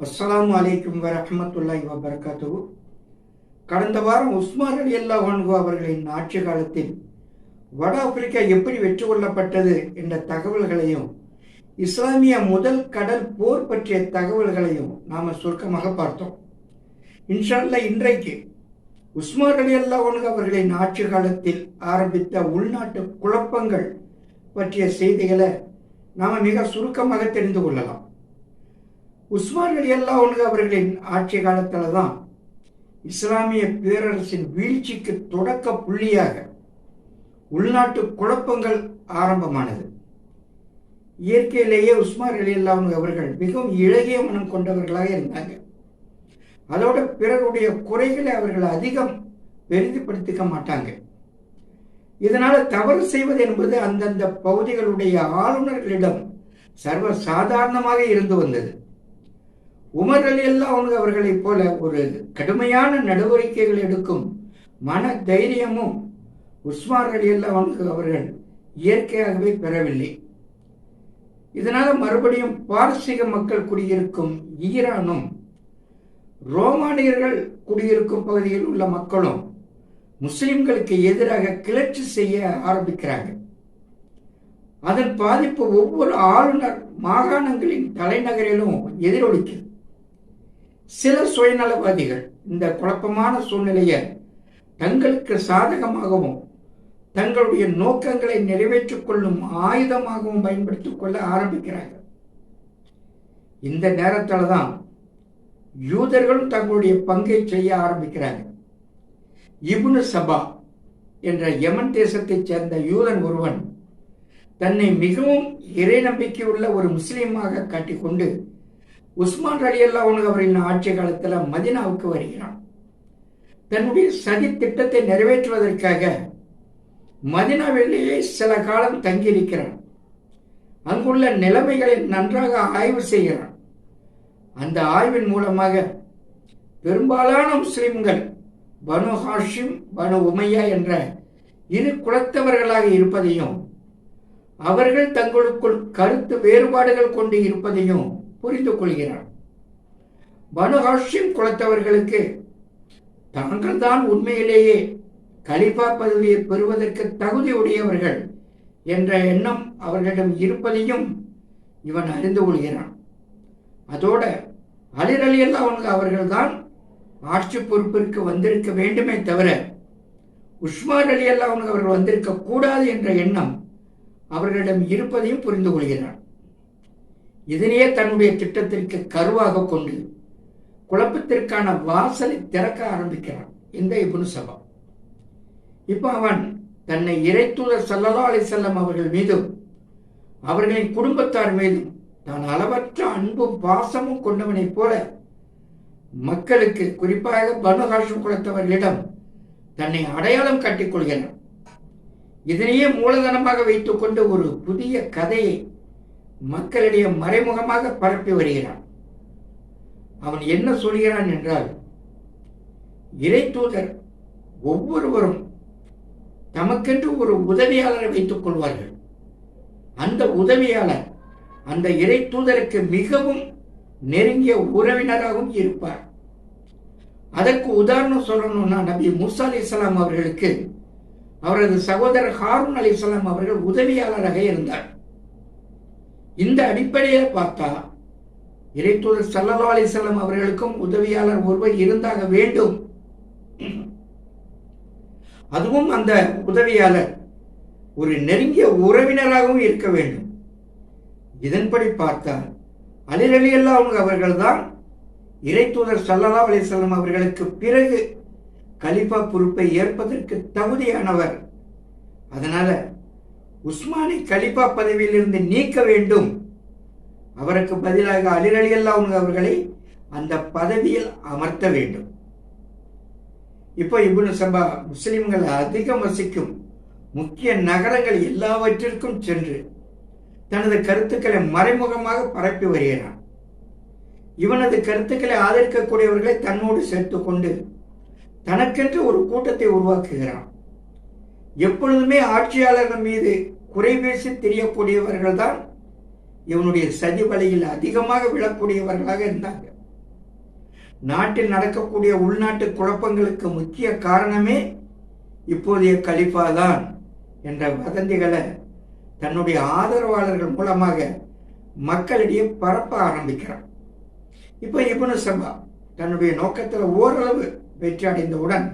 அஸ்லாம் வலைக்கும் வரமத்துல்லாய் வபரகாத்துஹு. கடந்த வாரம் உஸ்மான் அலி அல்லாஹ் அவர்களின் ஆட்சி காலத்தில் வட ஆப்பிரிக்கா எப்படி வெற்றி கொள்ளப்பட்டது என்ற தகவல்களையும் இஸ்லாமிய முதல் கடல் போர் பற்றிய தகவல்களையும் நாம சுருக்கமாக பார்த்தோம். இன்ஷால்ல இன்றைக்கு உஸ்மான் அலி அல்லாஹ் அவர்களின் ஆட்சி காலத்தில் ஆரம்பித்த உள்நாட்டு குழப்பங்கள் பற்றிய செய்திகளை நாம மிக சுருக்கமாக தெரிந்து கொள்ளலாம். உஸ்மான் அலி அல்லாஹ் அவர்களின் ஆட்சி காலத்தில் தான் இஸ்லாமிய பேரரசின் வீழ்ச்சிக்கு தொடக்க புள்ளியாக உள்நாட்டு குழப்பங்கள் ஆரம்பமானது. இயற்கையிலேயே உஸ்மான் அலி அல்லாஹ் அவர்கள் மிகவும் இழகிய மனம் கொண்டவர்களாக இருந்தாங்க. அதோட பிறருடைய குறைகளை அவர்கள் அதிகம் பெரிதுபடுத்திக்க மாட்டாங்க. இதனால தவறு செய்வது என்பது அந்தந்த பகுதிகளுடைய ஆளுநர்களிடம் சர்வ சாதாரணமாக இருந்து வந்தது. உமர் அலி அல்லாஹ் அவர்களைப் போல ஒரு கடுமையான நடவடிக்கைகள் எடுக்கும் மன தைரியமும் உஸ்மான் அலி அல்லாஹ் அவர்கள் இயற்கையாகவே பெறவில்லை. இதனால மறுபடியும் பாரசீக மக்கள் குடியிருக்கும் ஈரானும் ரோமானியர்கள் குடியிருக்கும் பகுதியில் உள்ள மக்களும் முஸ்லிம்களுக்கு எதிராக கிளர்ச்சி செய்ய ஆரம்பிக்கிறாங்க. அதன் பாதிப்பு ஒவ்வொரு ஆளுநர் மாகாணங்களின் தலைநகரிலும் எதிரொலிக்குது சில சுயநலவாதிகள். இந்த குழப்பமான சூழ்நிலையை தங்களுக்கு சாதகமாகவும் தங்களுடைய நோக்கங்களை நிறைவேற்றிக் கொள்ளும் ஆயுதமாகவும் பயன்படுத்திக் கொள்ள ஆரம்பிக்கிறார்கள். இந்த நேரத்தில் தான் யூதர்களும் தங்களுடைய பங்கை செய்ய ஆரம்பிக்கிறாங்க இபுனு சபா என்ற யமன் தேசத்தைச் சேர்ந்த யூதன் ஒருவன் தன்னை மிகவும் இறை நம்பிக்கையுள்ள ஒரு முஸ்லீமாக காட்டிக்கொண்டு உஸ்மான் அலி அல்லா அவரின் ஆட்சி காலத்தில் மதினாவுக்கு வருகிறான். தன்னுடைய சதி திட்டத்தை நிறைவேற்றுவதற்காக மதினாவிலேயே சில காலம் தங்கியிருக்கிறான். அங்குள்ள நிலைமைகளை நன்றாக ஆய்வு செய்கிறான். அந்த ஆய்வின் மூலமாக பெரும்பாலான முஸ்லிம்கள் பனு ஹாஷிம் பனு உமையா என்ற இரு குலத்தவர்களாக இருப்பதையும் அவர்கள் தங்களுக்குள் கருத்து வேறுபாடுகள் கொண்டு இருப்பதையும் புரிந்து கொள்கிறார் பனுஹாஷிம் குலத்தவர்களுக்கு தாங்கள் தான் உண்மையிலேயே கலிபா பதவியை பெறுவதற்கு தகுதி உடையவர்கள் என்ற எண்ணம் அவர்களிடம் இருப்பதையும் இவன் அறிந்து கொள்கிறான். அதோட அலிர் அலி அல்லாஹ் அவர்கள்தான் ஆட்சி பொறுப்பிற்கு வந்திருக்க வேண்டுமே தவிர உஸ்மான் அலி அல்லாஹ் அவர்கள் வந்திருக்க கூடாது என்ற எண்ணம் அவர்களிடம் இருப்பதையும் புரிந்து கொள்கிறான். இதனையே தன்னுடைய திட்டத்திற்கு கருவாக கொண்டு குழப்பத்திற்கான வாசலை திறக்க ஆரம்பிக்கிறான். இந்த இபுனு சபா. இப்ப அவன் தன்னை இறைத்தூதர் சல்லலா அலி செல்லம் அவர்கள் மீதும் அவர்களின் குடும்பத்தார் மீதும் தான் அளவற்ற அன்பும் பாசமும் கொண்டவனைப் போல மக்களுக்கு குறிப்பாக பனுகாஷம் குலத்தவர்களிடம் தன்னை அடையாளம் காட்டிக் கொள்கிறான். இதனையே மூலதனமாக வைத்துக் கொண்டு ஒரு புதிய கதையை மக்களிடையே மறைமுகமாக பரப்பி வருகிறான். அவன் என்ன சொல்கிறான் என்றால் இறை தூதர் ஒவ்வொருவரும் தமக்கென்று ஒரு உதவியாளரை வைத்துக் கொள்வார்கள். அந்த உதவியாளர் அந்த இறை தூதருக்கு மிகவும் நெருங்கிய உறவினராகவும் இருப்பார். அதற்கு உதாரணம் சொல்லணும்னா நபி முசா அலி இஸ்லாம் அவர்களுக்கு அவரது சகோதரர் ஹாரூன் அலி இஸ்லாம் அவர்கள் உதவியாளராக இருந்தார். இந்த அடிப்படையில் பார்த்தா இறைத்தூதர் சல்லா அலிசல்லாம் அவர்களுக்கும் உதவியாளர் ஒருவர் இருந்தாக வேண்டும். அதுவும் அந்த உதவியாளர் ஒரு நெருங்கிய உறவினராகவும் இருக்க வேண்டும். இதன்படி பார்த்தால் அலிரலி அவங்க அவர்கள் தான் இறைத்தூதர் சல்லல்லா அலிசல்லாம் அவர்களுக்கு பிறகு கலிஃபா பொறுப்பை ஏற்பதற்கு தகுதியானவர். அதனால உஸ்மானை கலிபா பதவியிலிருந்து நீக்க வேண்டும். அவருக்கு பதிலாக அலிரலி அல்லா அவர்களை அந்த பதவியில் அமர்த்த வேண்டும். இப்போ இப்னு சபா முஸ்லிம்கள் அதிகம் வசிக்கும் முக்கிய நகரங்கள் எல்லாவற்றிற்கும் சென்று தனது கருத்துக்களை மறைமுகமாக பரப்பி வருகிறான். இவனது கருத்துக்களை ஆதரிக்கக்கூடியவர்களை தன்னோடு சேர்த்து கொண்டு தனக்கென்று ஒரு கூட்டத்தை உருவாக்குகிறான். எப்பொழுதுமே ஆட்சியாளர்கள் மீது குறை பேசி தெரியக்கூடியவர்கள் தான் இவனுடைய சதி வலையில் அதிகமாக விழக்கூடியவர்களாக இருந்தாங்க. நாட்டில் நடக்கக்கூடிய உள்நாட்டு குழப்பங்களுக்கு முக்கிய காரணமே இப்போதைய கலிஃபா தான் என்ற வதந்திகளை தன்னுடைய ஆதரவாளர்கள் மூலமாக மக்களிடையே பரப்ப ஆரம்பிக்கிறான். இப்போ இபுனு சபா தன்னுடைய நோக்கத்தில் ஓரளவு வெற்றி அடைந்தவுடன்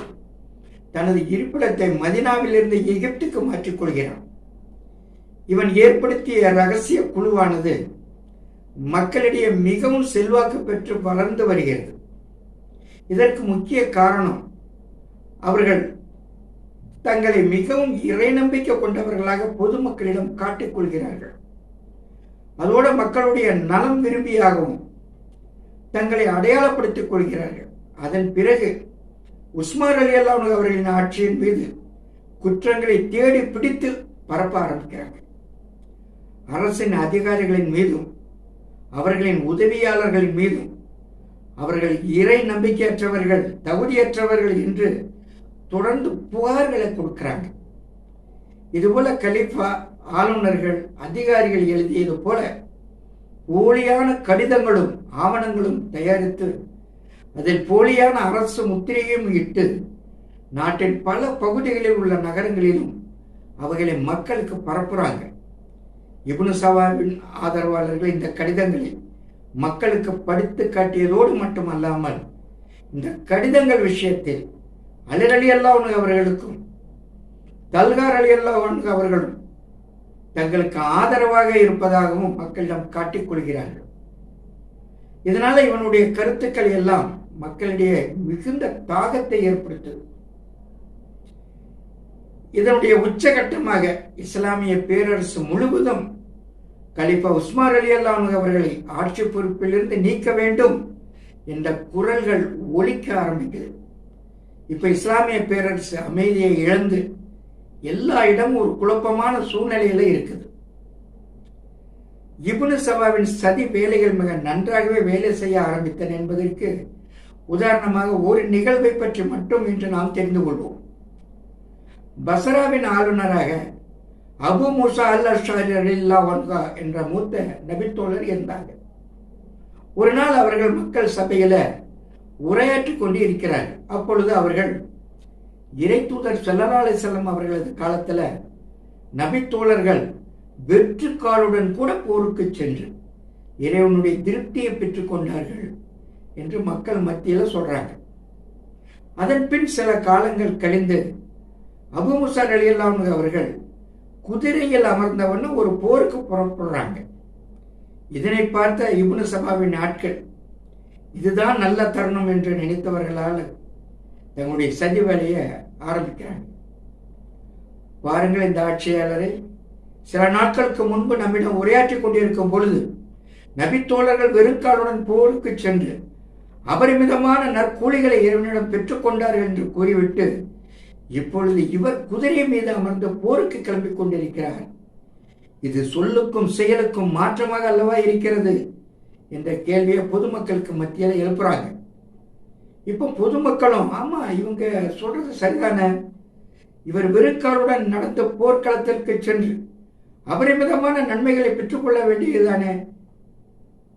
தனது இருப்பிடத்தை மதினாவிலிருந்து எகிப்துக்கு மாற்றிக்கொள்கிறான் இவன் ஏற்படுத்திய ரகசிய குழுவானது மக்களிடையே மிகவும் செல்வாக்கு பெற்று வளர்ந்து வருகிறது. இதற்கு முக்கிய காரணம் அவர்கள் தங்களை மிகவும் இறை நம்பிக்கை கொண்டவர்களாக பொதுமக்களிடம் காட்டிக் கொள்கிறார்கள். அதோட மக்களுடைய நலம் விரும்பியாகவும் தங்களை அடையாளப்படுத்திக் கொள்கிறார்கள். அதன் பிறகு உஸ்மார் அலி அல்லாஹ் அவர்களின் ஆட்சியின் மீது குற்றங்களை தேடி பிடித்து பரப்ப ஆரம்பிக்கிறார்கள் அரசின் அதிகாரிகளின் மீதும் அவர்களின் உதவியாளர்களின் மீதும் அவர்கள் இறை நம்பிக்கையற்றவர்கள் தகுதியற்றவர்கள் என்று தொடர்ந்து புகார்களை கொடுக்கிறாங்க. இதுபோல கலிஃபா ஆளுநர்கள் அதிகாரிகள் எழுதியது போல போலியான கடிதங்களும் ஆவணங்களும் தயாரித்து அதில் போலியான அரசு முத்திரையும் இட்டு நாட்டின் பல பகுதிகளில் உள்ள நகரங்களிலும் அவைகளை மக்களுக்கு பரப்புறாங்க. இபுனு சவாவின் ஆதரவாளர்கள் இந்த கடிதங்களை மக்களுக்கு படித்து காட்டியதோடு மட்டுமல்லாமல் இந்த கடிதங்கள் விஷயத்தில் அலிர் அலி அல்லாஹ் அவர்களுக்கும் தல்கார் அலி அல்லாஹ் அவர்களும் தங்களுக்கு ஆதரவாக இருப்பதாகவும் மக்களிடம் காட்டிக் கொள்கிறார்கள். இதனால இவனுடைய கருத்துக்கள் எல்லாம் மக்களிடையே மிகுந்த தாகத்தை ஏற்படுத்துது. இதனுடைய உச்சகட்டமாக இஸ்லாமிய பேரரசு முழுவதும் கலிஃபா உஸ்மார் அலி அல்லாஹ் அவர்களை ஆட்சி பொறுப்பிலிருந்து நீக்க வேண்டும் என்ற குரல்கள் ஒலிக்க ஆரம்பிக்குது. இப்ப இஸ்லாமிய பேரரசு அமைதியை இழந்து எல்லா இடமும் ஒரு குழப்பமான சூழ்நிலையில இருக்குது. இபுனு சபாவின் சதி வேலைகள் மிக நன்றாகவே வேலை செய்ய ஆரம்பித்தன என்பதற்கு உதாரணமாக ஒரு நிகழ்வை பற்றி மட்டும் இன்று நாம் தெரிந்து கொள்வோம். பசராவின் ஆளுநராக அபு முசா அல் அஷாரி அலில்லா என்ற மூத்த நபித்தோழர் இருந்தார்கள் ஒரு நாள் அவர்கள் மக்கள் சபையில உரையாற்றிக் கொண்டு இருக்கிறார்கள் அப்பொழுது அவர்கள் இறை தூதர் செல்லலாலை செல்லம் அவர்களது காலத்துல நபித்தோழர்கள் வெற்றுக்காலுடன் கூட போருக்கு சென்று இறைவனுடைய திருப்தியை பெற்றுக் கொண்டார்கள் என்று மக்கள் மத்தியில் சொல்றாங்க. அதன் பின் சில காலங்கள் கழிந்து அபுமுசார் அவர்கள் குதிரையில் அமர்ந்தவன்னு ஒரு போருக்கு புறப்படுறாங்க. இதனை பார்த்த இப்னு சபாவின் ஆட்கள் இதுதான் நல்ல தருணம் என்று நினைத்தவர்களால் தங்களுடைய சதி வேலையை ஆரம்பிக்கிறாங்க. பாருங்கள் இந்த ஆட்சியாளரை சில நாட்களுக்கு முன்பு நம்மிடம் உரையாற்றி கொண்டிருக்கும் பொழுது நபித்தோழர்கள் வெறுக்காலுடன் போருக்கு சென்று அபரிமிதமான நற்கூலிகளை இறைவனிடம் பெற்றுக்கொண்டார் என்று கூறிவிட்டு இப்பொழுது இவர் குதிரை மீது அமர்ந்து போருக்கு கிளம்பிக் கொண்டிருக்கிறார் இது சொல்லுக்கும் செயலுக்கும் மாற்றமாக அல்லவா இருக்கிறது? என்ற கேள்வியை பொதுமக்களுக்கு மத்தியில் எழுப்புறாங்க. இப்போ பொதுமக்களும் ஆமா இவங்க சொல்றது சரிதானே? இவர் வெறுக்காலுடன் நடந்த போர்க்களத்திற்கு சென்று அபரிமிதமான நன்மைகளை பெற்றுக்கொள்ள வேண்டியதுதானே?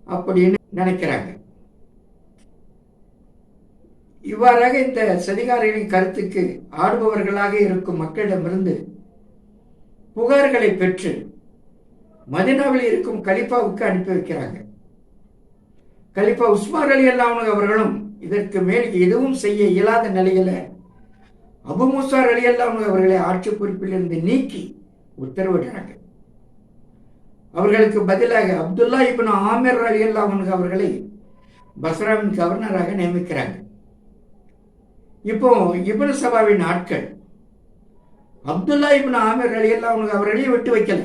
அப்படின்னு நினைக்கிறாங்க. இவ்வாறாக இந்த சதிகாரிகளின் கருத்துக்கு ஆடுபவர்களாக இருக்கும் மக்களிடமிருந்து புகார்களை பெற்று மதினாவில் இருக்கும் கலிஃபாவுக்கு அனுப்பி வைக்கிறாங்க. கலிபா உஸ்மார் அலி அல்லாமனு அவர்களும் இதற்கு மேல் எதுவும் செய்ய இயலாத நிலையில அபு முசார் அலி அல்லாமனு அவர்களை ஆட்சி பொறுப்பில் இருந்து நீக்கி உத்தரவிடுறாங்க. அவர்களுக்கு பதிலாக அப்துல்லா இப்னு ஆமிர் அலி அல்லாமனுக்கு அவர்களை பஸ்ராவின் கவர்னராக நியமிக்கிறாங்க. இப்போ இப்னு சபாவின் ஆட்கள் அப்துல்லா இபின் ஆமிர் அலி அல்லாமனுக்கு அவர்களையும் விட்டு வைக்கல.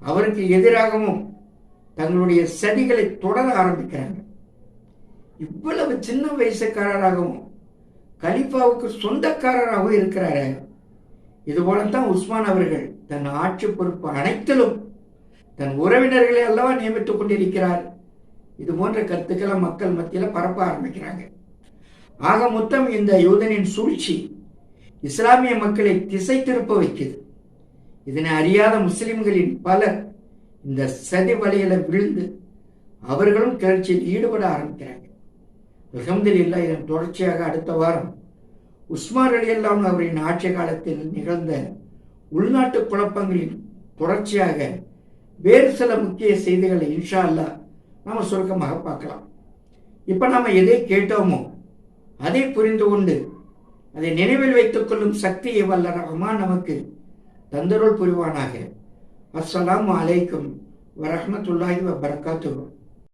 அவருக்கு எதிராகவும் தங்களுடைய சதிகளை தொடர ஆரம்பிக்கிறாங்க. இவ்வளவு சின்ன வயசுக்காரராகவும் கலிஃபாவுக்கு சொந்தக்காரராகவும் இருக்கிறாரு. இது தான் உஸ்மான் அவர்கள் தன் ஆட்சி பொறுப்பு அனைத்திலும் தன் உறவினர்களை அல்லவா நியமித்துக் கொண்டிருக்கிறார். இது போன்ற கருத்துக்களை மக்கள் மத்தியில் பரப்ப ஆரம்பிக்கிறாங்க. ஆக மொத்தம் இந்த யூதனின் சூழ்ச்சி இஸ்லாமிய மக்களை திசை திருப்ப வைக்குது. இதனை அறியாத முஸ்லிம்களின் பலர் இந்த சதி வலையில விழுந்து அவர்களும் கிளர்ச்சியில் ஈடுபட ஆரம்பிக்கிறாங்க. அலமதுல்லா இதன் தொடர்ச்சியாக அடுத்த வாரம் உஸ்மான் அலி அல்லாம் அவரின் ஆட்சி காலத்தில் நிகழ்ந்த உள்நாட்டு குழப்பங்களின் தொடர்ச்சியாக வேறு சில முக்கிய செய்திகளை இன்ஷா அல்லா நம்ம சுருக்கமாக பார்க்கலாம். இப்போ நம்ம எதை கேட்டோமோ அதை புரிந்து கொண்டு அதை நினைவில் வைத்துக் கொள்ளும் சக்தியை வல்ல ரஹ்மான் நமக்கு தந்தருள் புரிவானாக. அஸ்ஸலாம் அலைக்கும் வரஹ்மத்துல்லாஹி வபரகாத்துஹு.